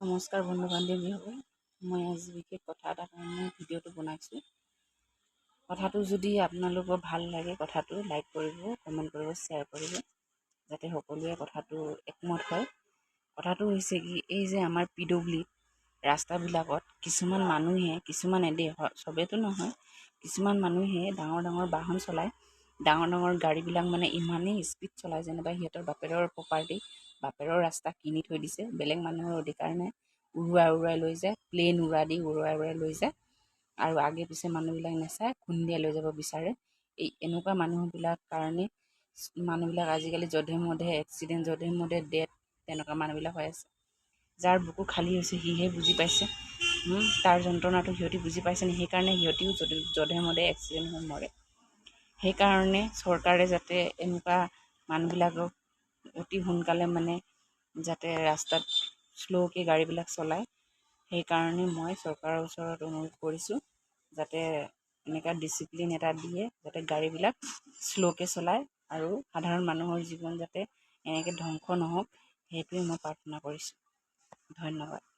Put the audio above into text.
নমস্কাৰ বন্ধু বান্ধৱীসকল মই আজি বিশেষ কথা এটাৰ কাৰণে ভিডিঅ'টো বনাইছোঁ। কথাটো যদি আপোনালোকৰ ভাল লাগে কথাটো লাইক কৰিব কমেণ্ট কৰিব শ্বেয়াৰ কৰিব যাতে সকলোৱে কথাটো একমত হয়। কথাটো হৈছে কি এই যে আমাৰ পি ডব্লিউত ৰাস্তাবিলাকত কিছুমান মানুহে কিছুমান এদে চবেতো নহয় কিছুমান মানুহে ডাঙৰ ডাঙৰ বাহন চলায়। ডাঙৰ ডাঙৰ গাড়ীবিলাক মানে ইমানেই স্পীড চলায় যেনিবা সিহঁতৰ বাপেৰৰ প্ৰপাৰ্টি বাপেৰৰ ৰাস্তা কিনি থৈ দিছে বেলেগ মানুহৰ অধিকাৰ নাই। উৰুৱাই উৰুৱাই লৈ যায় প্লেইন উৰা দি উৰুৱাই উৰুৱাই লৈ যায়। আৰু আগে পিছে মানুহবিলাক নেচায় খুন্দিয়াই লৈ যাব বিচাৰে। এই এনেকুৱা মানুহবিলাক কাৰণে মানুহবিলাক আজিকালি যধে মধে এক্সিডেণ্ট যধে মধে ডেথ তেনেকুৱা মানুহবিলাক হৈ আছে। যাৰ বুকু খালী হৈছে সিহে বুজি পাইছে। তাৰ যন্ত্ৰণাটো সিহঁতি বুজি পাইছে নি? সেইকাৰণে সিহঁতিও যধে যধে মধে এক্সিডেণ্ট হৈ মৰে। সেইকাৰণে চৰকাৰে যাতে এনেকুৱা মানুহবিলাকক অতি সোনকালে মানে যাতে ৰাস্তাত শ্ল'কৈ গাড়ীবিলাক চলায়। সেইকাৰণে মই চৰকাৰৰ ওচৰত অনুৰোধ কৰিছোঁ যাতে এনেকুৱা ডিচিপ্লিন এটা দিয়ে যাতে গাড়ীবিলাক শ্ল'কৈ চলায় আৰু সাধাৰণ মানুহৰ জীৱন যাতে এনেকৈ ধ্বংস নহওক সেইটোৱে মই প্ৰাৰ্থনা কৰিছোঁ। ধন্যবাদ।